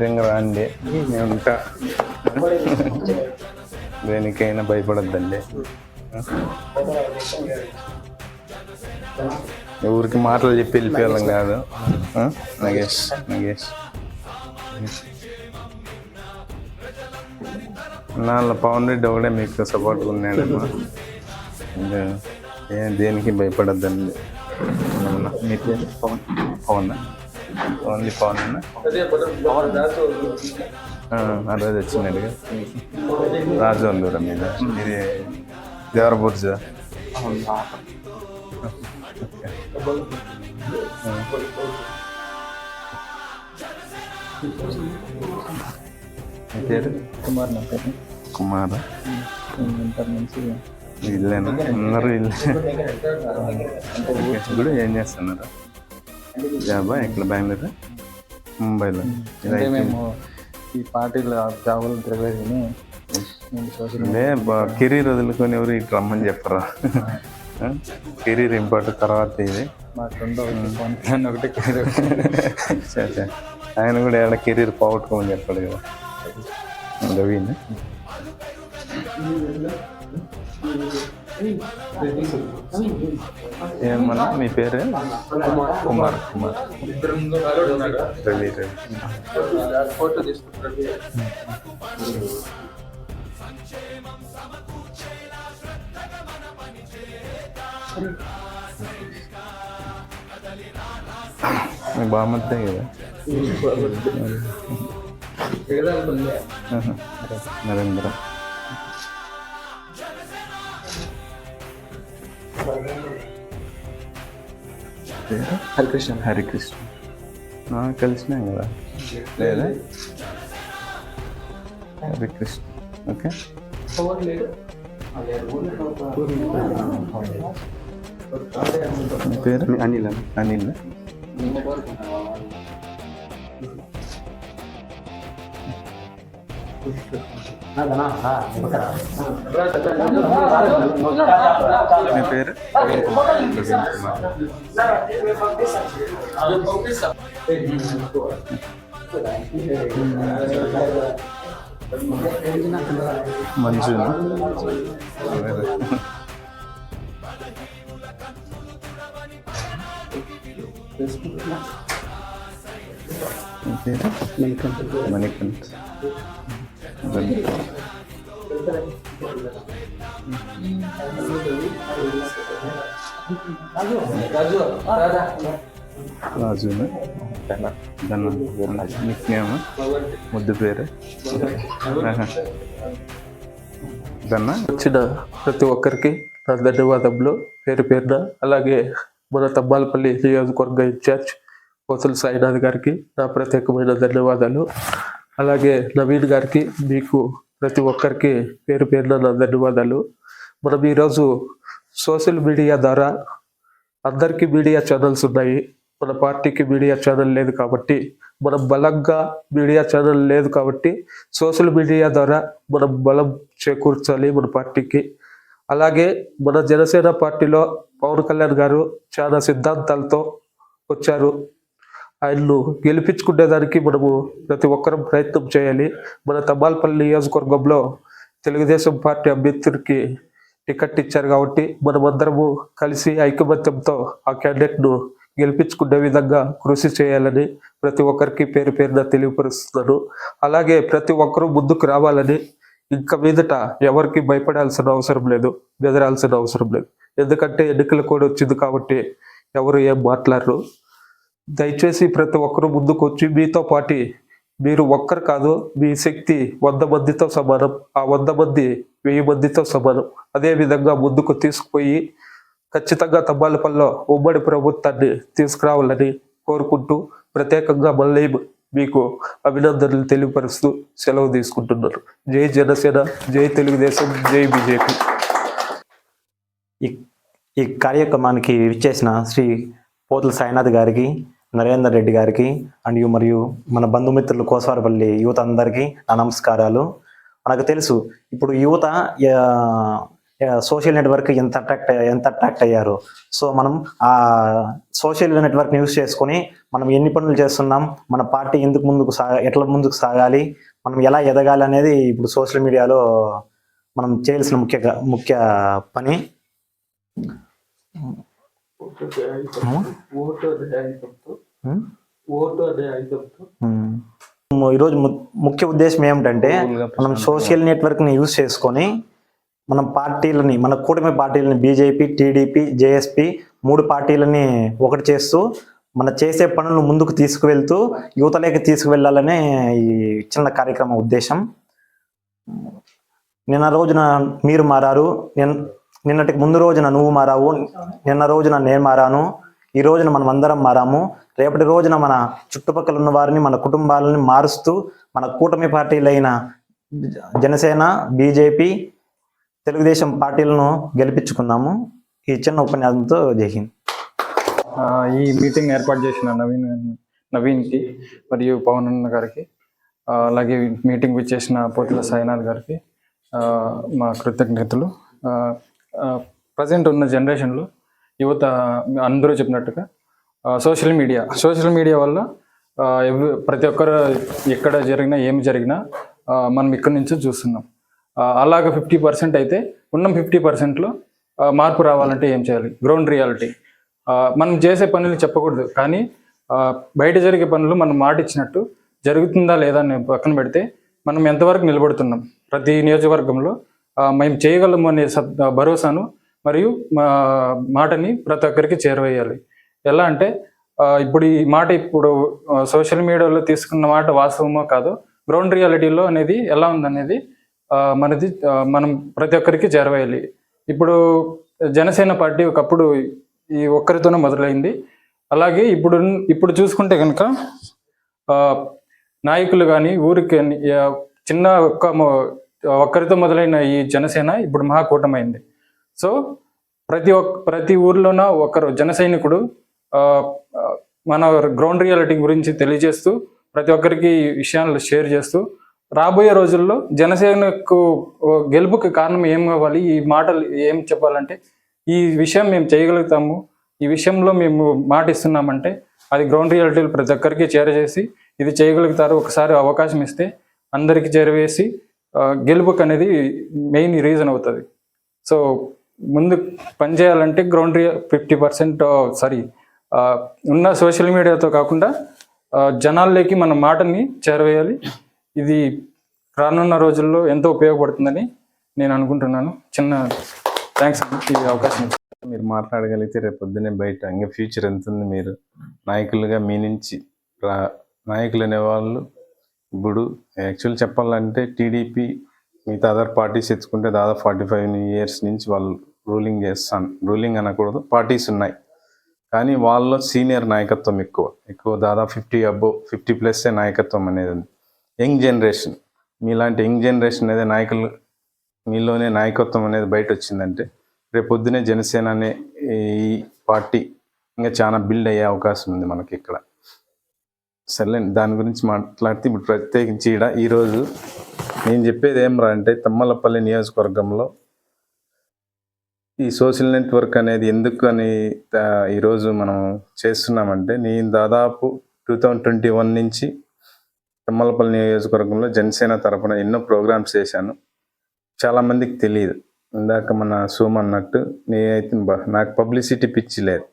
ధైర్యంగా రాండి. నేను ఉంటా దేనికైనా భయపడద్దండి. ఊరికి మాటలు చెప్పి వెళ్ళిపోయాం కాదు. నగేష్ నగేష్ నాన్న పవన్ రెడ్డి ఒకటే మీకు సపోర్ట్ ఉన్నాడమ్మా. దేనికి భయపడద్దండి. మీ పేరు? పవన్ పవన్? ఓన్లీ పవన్ అన్న? రోజు వచ్చినాడుగా రాజు అందూరం మీద ఇది. దేవరబుర్జ పేరు? కుమార్ నా పేరు. కుమార్? ఇల్లేనా అందరూ ఇల్లే ఇప్పుడు ఏం చేస్తున్నారు? జాబా? ఎక్కడ? బెంగళూరు? ముంబైలో. అంటే మేము ఈ పార్టీలో జాబులు తిరగలేదు కానీ మేము సోషల్ అంటే కెరీర్ వదులుకొని ఎవరు ఇటు రమ్మని చెప్పరా? కెరీర్ ఇంపార్టెంట్ తర్వాత ఇది. ఒకటి. ఆయన కూడా ఏడ కెరీర్ పోగొట్టుకోమని చెప్పాడు కదా. రవిని ఏమన్నా మీ పేరు కుమార్ కుమార్ రవి రవి ఫోటో తీసుకుంటారు మీ బాగుంటే కదా ఆహా. నరేంద్ర హరికృష్ణ. హరికృష్ణ. కలిసినాం కదా. లేదా? హరికృష్ణ. ఓకే. పేరు? అనిల్ అనిల్ మీ పేరు ప్రవీణ్ కుమార్ ప్రవీణ్ కుమార్ మంజునా? మీ పేరు? మణికంఠ్. ధన్య- రాజు నిక్ నేమ్ ముద్దు పేరు. ఆహా. వచ్చిన ప్రతి ఒక్కరికి నా ధన్యవాదములు. పేరు పేరున అలాగే మన తమ్మాలపల్లి నియోజకవర్గ ఇన్ఛార్జ్ కోసల సాయినాథ్ గారికి నా ప్రత్యేకమైన ధన్యవాదాలు. అలాగే నవీన్ గారికి మీకు ప్రతి ఒక్కరికి పేరు పేరున నా ధన్యవాదాలు. మనం ఈరోజు సోషల్ మీడియా ద్వారా అందరికీ మీడియా ఛానల్స్ ఉన్నాయి. మన పార్టీకి మీడియా ఛానల్ లేదు కాబట్టి మనం బలంగా మీడియా ఛానల్ లేదు కాబట్టి సోషల్ మీడియా ద్వారా మనం బలం చేకూర్చాలి మన పార్టీకి. అలాగే మన జనసేన పార్టీలో పవన్ కళ్యాణ్ గారు చాలా సిద్ధాంతాలతో వచ్చారు. ఆయన్ను గెలిపించుకునేదానికి మనము ప్రతి ఒక్కరం ప్రయత్నం చేయాలి. మన తమ్మాలపల్లి నియోజకవర్గంలో తెలుగుదేశం పార్టీ అభ్యర్థులకి టికెట్ ఇచ్చారు కాబట్టి మనమందరము కలిసి ఐకమత్యంతో ఆ క్యాండిడేట్ను గెలిపించుకునే విధంగా కృషి చేయాలని ప్రతి ఒక్కరికి పేరు పేరున తెలియపరుస్తున్నాను. అలాగే ప్రతి ఒక్కరూ ముందుకు రావాలని ఇంకా మీదట ఎవరికి భయపడాల్సిన అవసరం లేదు బెదరాల్సిన అవసరం లేదు. ఎందుకంటే ఎన్నికల కోడ్ వచ్చింది కాబట్టి ఎవరు ఏం మాట్లాడరు. దయచేసి ప్రతి ఒక్కరూ ముందుకు వచ్చి మీతో పాటి మీరు ఒక్కరు కాదు మీ శక్తి వంద మందితో సమానం ఆ వంద మంది వెయ్యి మందితో సమానం. అదే విధంగా ముందుకు తీసుకుపోయి ఖచ్చితంగా తమ్మాలపల్లిలో ఉమ్మడి ప్రభుత్వాన్ని తీసుకురావాలని కోరుకుంటూ ప్రత్యేకంగా మళ్ళీ మీకు అభినందనలు తెలియపరుస్తూ సెలవు తీసుకుంటున్నారు జై జనసేన జై తెలుగుదేశం జై బీజేపీ. ఈ ఈ కార్యక్రమానికి విచ్చేసిన శ్రీ పోతుల సాయినాథ్ గారికి నరేందర్ రెడ్డి గారికి అండ్ మరియు మన బంధుమిత్రులు కోసవారపల్లి యువత అందరికీ నా నమస్కారాలు. మనకు తెలుసు ఇప్పుడు యువత సోషల్ నెట్వర్క్ ఎంత అట్రాక్ట్ ఎంత అట్రాక్ట్ అయ్యారు. సో మనం ఆ సోషల్ నెట్వర్క్ యూస్ చేసుకొని మనం ఎన్ని పనులు చేస్తున్నాం మన పార్టీ ఎందుకు ముందుకు సాగ ఎట్లా ముందుకు సాగాలి మనం ఎలా ఎదగాలి అనేది ఇప్పుడు సోషల్ మీడియాలో మనం చేయాల్సిన ముఖ్య ముఖ్య పని. ఓటు ఆయుధంతో. ఓటు ఆయుధంతో. ఈరోజు ముఖ్య ఉద్దేశం ఏమిటంటే మనం సోషల్ నెట్వర్క్ని యూజ్ చేసుకొని మనం పార్టీలని మన కూటమి పార్టీలని బీజేపీ టీడీపీ జేఎస్పీ మూడు పార్టీలని ఒకటి చేస్తూ మన చేసే పనులను ముందుకు తీసుకువెళ్తూ యువతలోకి తీసుకువెళ్ళాలనే ఈ చిన్న కార్యక్రమం ఉద్దేశం నిన్న రోజున మీరు మారారు నిన్ నిన్నటికి ముందు రోజున నువ్వు మారావు నిన్న రోజున నేను మారాను ఈ రోజున మనం అందరం మారాము. రేపటి రోజున మన చుట్టుపక్కల ఉన్న వారిని మన కుటుంబాలని మారుస్తూ మన కూటమి పార్టీలైన జనసేన బీజేపీ తెలుగుదేశం పార్టీలను గెలిపించుకున్నాము. ఈ చిన్న ఉపన్యాసంతో జై ఈ మీటింగ్ ఏర్పాటు చేసిన నవీన్ నవీన్కి మరియు పవన్ అన్న గారికి అలాగే మీటింగ్ విచ్చేసిన పోతుల సాయినాథ్ గారికి మా కృతజ్ఞతలు. ప్రజెంట్ ఉన్న జనరేషన్లో యువత అందరూ చెప్పినట్టుగా సోషల్ మీడియా సోషల్ మీడియా వల్ల ఆ, ప్రతి ఒక్కరు ఎక్కడ జరిగినా ఏం జరిగినా మనం ఇక్కడి నుంచే చూస్తున్నాం. అలాగ ఫిఫ్టీ పర్సెంట్ అయితే ఉన్న ఫిఫ్టీ పర్సెంట్లో మార్పు రావాలంటే ఏం చేయాలి? గ్రౌండ్ రియాలిటీ మనం చేసే పనులు చెప్పకూడదు. కానీ బయట జరిగే పనులు మనం మాట ఇచ్చినట్టు జరుగుతుందా లేదా అని పక్కన పెడితే మనం ఎంతవరకు నిలబడుతున్నాం? ప్రతి నియోజకవర్గంలో మేము చేయగలము అనే భరోసాను మరియు మా మాటని ప్రతి ఒక్కరికి చేరవేయాలి. ఎలా అంటే ఇప్పుడు ఈ మాట ఇప్పుడు సోషల్ మీడియాలో తీసుకున్న మాట వాస్తవమో కాదు గ్రౌండ్ రియాలిటీలో అనేది ఎలా ఉందనేది మనది మనం ప్రతి ఒక్కరికి చేరవేయాలి. ఇప్పుడు జనసేన పార్టీ ఒకప్పుడు ఈ ఒక్కరితోనే మొదలైంది. అలాగే ఇప్పుడు ఇప్పుడు చూసుకుంటే కనుక నాయకులు కానీ ఊరికి చిన్న ఒక్క ఒక్కరితో మొదలైన ఈ జనసేన ఇప్పుడు మహాకూటమైంది. సో ప్రతి ఒక్క ప్రతి ఊర్లోన ఒకరు జన సైనికుడు మన గ్రౌండ్ రియాలిటీ గురించి తెలియజేస్తూ ప్రతి ఒక్కరికి విషయాలు షేర్ చేస్తూ రాబోయే రోజుల్లో జనసేనకు గెలుపుకి కారణం ఏం కావాలి ఈ మాటలు ఏం చెప్పాలంటే ఈ విషయం మేము చేయగలుగుతాము ఈ విషయంలో మేము మాట ఇస్తున్నామంటే అది గ్రౌండ్ రియాలిటీలు ప్రతి ఒక్కరికి చేరజేసి ఇది చేయగలుగుతారు ఒకసారి అవకాశం ఇస్తే అందరికీ చేరవేసి గెలుపుకి అనేది మెయిన్ రీజన్ అవుతుంది. సో ముందు పని చేయాలంటే ground real fifty percent sorry ఉన్న సోషల్ మీడియాతో కాకుండా జనాల్లోకి మన మాటని చేరవేయాలి. ఇది రానున్న రోజుల్లో ఎంతో ఉపయోగపడుతుందని నేను అనుకుంటున్నాను. చిన్న థ్యాంక్స్ ఈ అవకాశం మీరు మాట్లాడగలిగితే రేపు పొద్దునే బయట ఇంకా ఫ్యూచర్ ఎంత ఉంది మీరు? నాయకులుగా మీ నుంచి రా- నాయకులు అనేవాళ్ళు ఇప్పుడు యాక్చువల్ చెప్పాలంటే టీడీపీ మిగతా అదర్ పార్టీస్ ఎత్తుకుంటే దాదాపు ఫార్టీ ఫైవ్ ఇయర్స్ నుంచి వాళ్ళు రూలింగ్ చేస్తాను రూలింగ్ అనకూడదు పార్టీస్ ఉన్నాయి. కానీ వాళ్ళలో సీనియర్ నాయకత్వం ఎక్కువ. ఎక్కువ దాదాపు ఫిఫ్టీ అబ్బో ఫిఫ్టీ ప్లస్సే నాయకత్వం అనేది ఉంది. Young generation. మీలాంటి యంగ్ జనరేషన్ అనేది నాయకులు మీలోనే నాయకత్వం అనేది బయట వచ్చిందంటే రేపు పొద్దునే జనసేన అనే ఈ పార్టీ ఇంకా చాలా బిల్డ్ అయ్యే అవకాశం ఉంది మనకి ఇక్కడ. సర్లేండి దాని గురించి మాట్లాడితే ఇప్పుడు ప్రత్యేకించి ఈడ ఈరోజు నేను చెప్పేది ఏం రా అంటే తమ్మలపల్లి నియోజకవర్గంలో ఈ సోషల్ నెట్వర్క్ అనేది ఎందుకు అని ఈరోజు మనం చేస్తున్నామంటే నేను దాదాపు టూ థౌజండ్ ట్వంటీ వన్ నుంచి తమ్మలపల్లి నియోజకవర్గంలో జనసేన తరఫున ఎన్నో ప్రోగ్రామ్స్ చేశాను. చాలా మందికి తెలియదు ఇందాక మన సోమ్ అన్నట్టు నేనైతే నాకు పబ్లిసిటీ పిచ్చి లేదు.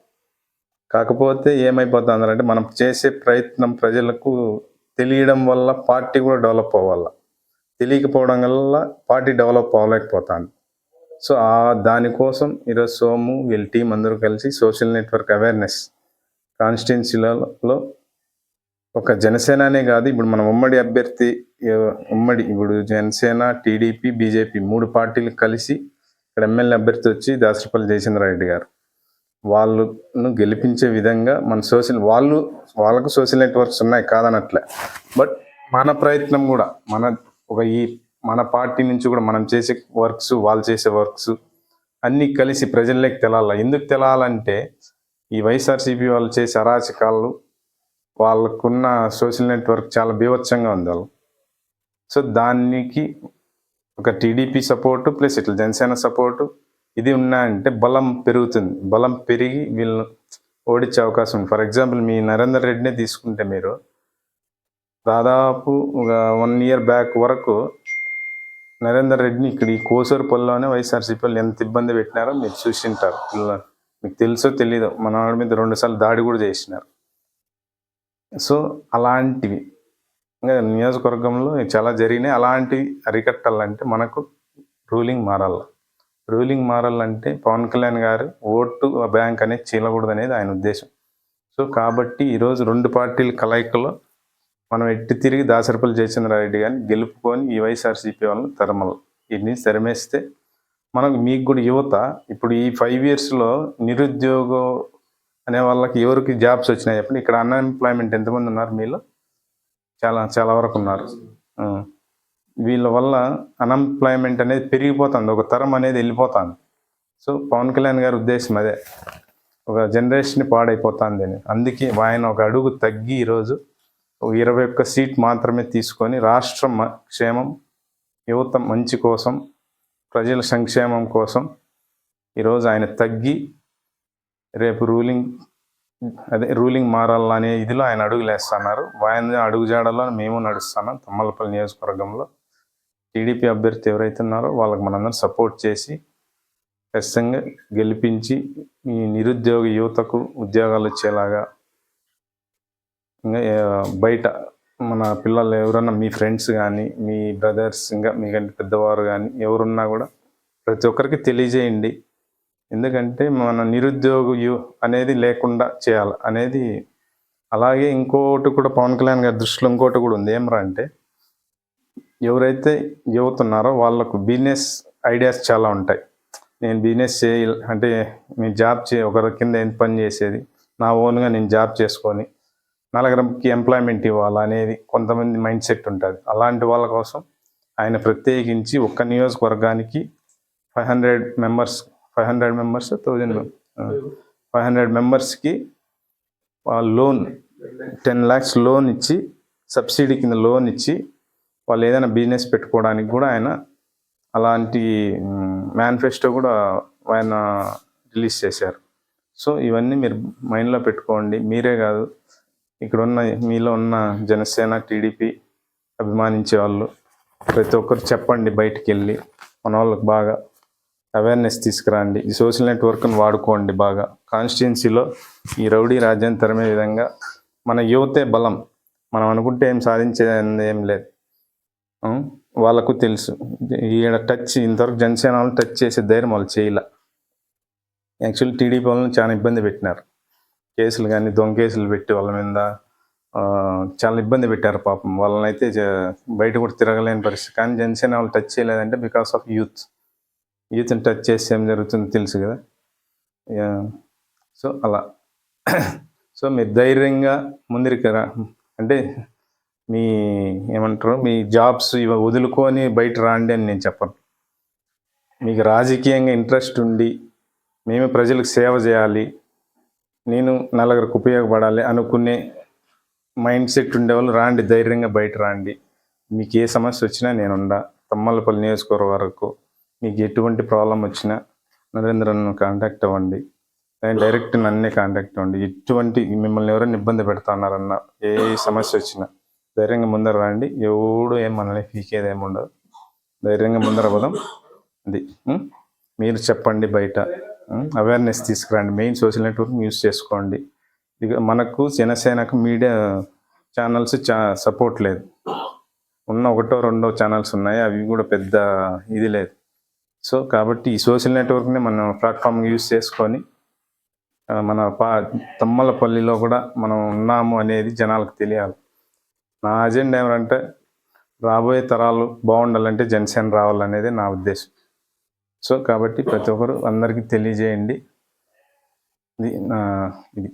కాకపోతే ఏమైపోతుందంటే మనం చేసే ప్రయత్నం ప్రజలకు తెలియడం వల్ల పార్టీ కూడా డెవలప్ అవ్వాలి. తెలియకపోవడం వల్ల పార్టీ డెవలప్ అవ్వలేకపోతాను సో ఆ దానికోసం ఈరోజు సోము వీళ్ళ టీం అందరూ కలిసి సోషల్ నెట్వర్క్ అవేర్నెస్ కాన్స్టిట్యున్సీలలో ఒక జనసేననే కాదు ఇప్పుడు మన ఉమ్మడి అభ్యర్థి ఉమ్మడి ఇప్పుడు జనసేన టీడీపీ బీజేపీ మూడు పార్టీలు కలిసి ఇక్కడ ఎమ్మెల్యే అభ్యర్థి వచ్చి దాసరపల్లి జయచంద్రారెడ్డి గారు. వాళ్ళను గెలిపించే విధంగా మన సోషల్ వాళ్ళు వాళ్ళకు సోషల్ నెట్వర్క్స్ ఉన్నాయి కాదనట్లే. బట్ మన ప్రయత్నం కూడా మన ఒక ఈ మన పార్టీ నుంచి కూడా మనం చేసే వర్క్స్ వాళ్ళు చేసే వర్క్స్ అన్నీ కలిసి ప్రజల్లోకి తెలాల. ఎందుకు తెలాలంటే ఈ వైఎస్ఆర్సీపీ వాళ్ళు చేసే అరాచకాలు వాళ్ళకున్న సోషల్ నెట్వర్క్ చాలా బీభత్సంగా ఉంది వాళ్ళు. సో దానికి ఒక టీడీపీ సపోర్టు ప్లస్ ఇట్లా జనసేన సపోర్టు ఇది ఉన్నా అంటే బలం పెరుగుతుంది. బలం పెరిగి వీళ్ళని ఓడించే అవకాశం ఉంది. ఫర్ ఎగ్జాంపుల్ మీ నరేందర్ రెడ్డినే తీసుకుంటే మీరు దాదాపు ఒక వన్ ఇయర్ బ్యాక్ వరకు నరేందర్ రెడ్డిని ఇక్కడ ఈ కోసూరుపల్లిలోనే వైఎస్ఆర్సీపీ వాళ్ళు ఎంత ఇబ్బంది పెట్టినారో మీరు చూసింటారు. పిల్ల- మీకు తెలుసో తెలీదో మన వాడి మీద రెండుసార్లు దాడి కూడా చేసినారు. సో అలాంటివి. ఇంకా నియోజకవర్గంలో చాలా జరిగినాయి. అలాంటివి అరికట్టాలంటే మనకు రూలింగ్ మారాలి. రూలింగ్ మారాలంటే పవన్ కళ్యాణ్ గారు ఓటు బ్యాంక్ అనేది చీలకూడదు అనేది ఆయన ఉద్దేశం. సో కాబట్టి ఈరోజు రెండు పార్టీల కలయికలో మనం ఎట్టి తిరిగి దాసరిపల్లి జయచంద్రారెడ్డి గారిని గెలుపుకొని ఈ వైఎస్ఆర్సీపీ వాళ్ళని తరమలు. ఇన్ని తరిమేస్తే మనకు మీకు కూడా యువత ఇప్పుడు ఈ ఫైవ్ ఇయర్స్లో నిరుద్యోగం అనే వాళ్ళకి ఎవరికి జాబ్స్ వచ్చినాయి చెప్పండి. ఇక్కడ అన్ఎంప్లాయ్మెంట్ ఎంతమంది ఉన్నారు మీలో? చాలా చాలా వరకు ఉన్నారు. వీళ్ళ వల్ల అన్ఎంప్లాయ్మెంట్ అనేది పెరిగిపోతుంది. ఒక తరం అనేది వెళ్ళిపోతుంది. సో పవన్ కళ్యాణ్ గారి ఉద్దేశం అదే. ఒక జనరేషన్ పాడైపోతుంది అని. అందుకే ఆయన ఒక అడుగు తగ్గి ఈరోజు ఇరవై ఒక్క సీట్ మాత్రమే తీసుకొని రాష్ట్రం క్షేమం యువత మంచి కోసం ప్రజల సంక్షేమం కోసం ఈరోజు ఆయన తగ్గి రేపు రూలింగ్ అదే రూలింగ్ మారాలనే ఇదిలో ఆయన అడుగులేస్తున్నారు. ఆయన అడుగుజాడలో మేము నడుస్తున్నాం. తమ్మలపల్లి నియోజకవర్గంలో. టీడీపీ అభ్యర్థి ఎవరైతే ఉన్నారో వాళ్ళకి మనందరం సపోర్ట్ చేసి ఖచ్చితంగా గెలిపించి ఈ నిరుద్యోగ యువతకు ఉద్యోగాలు వచ్చేలాగా ఇంకా బయట మన పిల్లలు ఎవరన్నా మీ ఫ్రెండ్స్ కానీ మీ బ్రదర్స్ ఇంకా మీకంటే పెద్దవారు కానీ ఎవరున్నా కూడా ప్రతి ఒక్కరికి తెలియజేయండి. ఎందుకంటే మన నిరుద్యోగ యు అనేది లేకుండా చేయాలి. అనేది అలాగే ఇంకోటి కూడా పవన్ కళ్యాణ్ గారి దృష్టిలో ఇంకోటి కూడా ఉంది. ఏమరా అంటే ఎవరైతే యువత ఉన్నారో వాళ్ళకు బిజినెస్ ఐడియాస్ చాలా ఉంటాయి. నేను బిజినెస్ చేయ అంటే నేను జాబ్ చే ఒకరి కింద ఎంత పని చేసేది నా ఓన్గా నేను జాబ్ చేసుకొని నలుగురికి ఎంప్లాయ్మెంట్ ఇవ్వాలి అనేది కొంతమంది మైండ్ సెట్ ఉంటుంది. అలాంటి వాళ్ళ కోసం ఆయన ప్రత్యేకించి ఒక్క నియోజకవర్గానికి five hundred members five hundred members thousand five hundred మెంబర్స్కి లోన్ టెన్ ల్యాక్స్ లోన్ ఇచ్చి సబ్సిడీ కింద లోన్ ఇచ్చి వాళ్ళు ఏదైనా బిజినెస్ పెట్టుకోవడానికి కూడా ఆయన అలాంటి మేనిఫెస్టో కూడా ఆయన రిలీజ్ చేశారు. సో ఇవన్నీ మీరు మైండ్లో పెట్టుకోండి. మీరే కాదు ఇక్కడ ఉన్న మీలో ఉన్న జనసేన టీడీపీ అభిమానించే వాళ్ళు ప్రతి ఒక్కరు చెప్పండి బయటికి వెళ్ళి మన వాళ్ళకి బాగా అవేర్నెస్ తీసుకురండి. ఈ సోషల్ నెట్వర్క్ని వాడుకోండి బాగా. కాన్స్టిట్యున్సీలో ఈ రౌడీ రాజ్యం తరిమే విధంగా మన యువతే బలం. మనం అనుకుంటే ఏం సాధించేది ఏం లేదు. వాళ్ళకు తెలుసు. ఈడ టచ్ ఇంతవరకు జనసేన వాళ్ళు టచ్ చేసే ధైర్యం వాళ్ళు చేయలే. యాక్చువల్లీ టీడీపీ వాళ్ళని చాలా ఇబ్బంది పెట్టినారు. కేసులు కానీ దొంగ కేసులు పెట్టి వాళ్ళ మీద చాలా ఇబ్బంది పెట్టారు పాపం. వాళ్ళని అయితే బయట కూడా తిరగలేని పరిస్థితి. కానీ జనసేన వాళ్ళు టచ్ చేయలేదంటే బికాస్ ఆఫ్ యూత్ యూత్ని టచ్ చేస్తే ఏం జరుగుతుందో తెలుసు కదా. సో అలా. సో మీరు ధైర్యంగా ముందరికి రా. అంటే మీ ఏమంటారు? మీ జాబ్స్ ఇవి వదులుకొని బయట రాండి అని నేను చెప్పను. మీకు రాజకీయంగా ఇంట్రెస్ట్ ఉండి మేము ప్రజలకు సేవ చేయాలి నేను నలుగురికి ఉపయోగపడాలి అనుకునే మైండ్ సెట్ ఉండేవాళ్ళు రాండి ధైర్యంగా బయట రాండి. మీకు ఏ సమస్య వచ్చినా నేనుండా తమ్మలపల్లి నియోజకవర్గం వరకు మీకు ఎటువంటి ప్రాబ్లం వచ్చినా నరేంద్రను కాంటాక్ట్ అవ్వండి. నేను డైరెక్ట్ నన్నే కాంటాక్ట్ అవ్వండి. ఎటువంటి మిమ్మల్ని ఎవరైనా ఇబ్బంది పెడతా ఉన్నారన్న ఏ సమస్య వచ్చినా ధైర్యంగా ముందర రండి. ఎవడు ఏం మనల్ని పీకేది ఏమి ఉండదు. ధైర్యంగా ముందర పోదాం. అది మీరు చెప్పండి బయట. అవేర్నెస్ తీసుకురండి. మెయిన్ సోషల్ నెట్వర్క్ యూస్ చేసుకోండి. ఇక మనకు జనసేనకు మీడియా ఛానల్స్ చా సపోర్ట్ లేదు. ఉన్న ఒకటో రెండో ఛానల్స్ ఉన్నాయి. అవి కూడా పెద్ద ఇది లేదు. సో కాబట్టి ఈ సోషల్ నెట్వర్క్ని మనం ప్లాట్ఫామ్ యూస్ చేసుకొని మన పా తమ్మలపల్లిలో కూడా మనం ఉన్నాము అనేది జనాలకు తెలియాలి. నా అజెండా ఏమంటే రాబోయే తరాలు బాగుండాలంటే జనసేన రావాలనేది నా ఉద్దేశం సో కాబట్టి ప్రతి ఒక్కరు అందరికీ తెలియజేయండి ఇది నా ఇది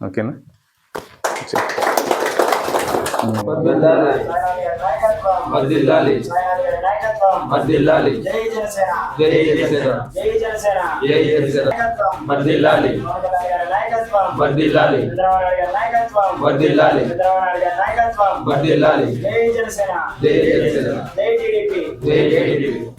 ఓకేనా చెప్. జై జనసేన జై జనసేన జై జనసేన గారి నాయకత్వం వర్ధిల్లాలి. జై జనసేన. జై జనసేన. జై టీడీపీ. జై జై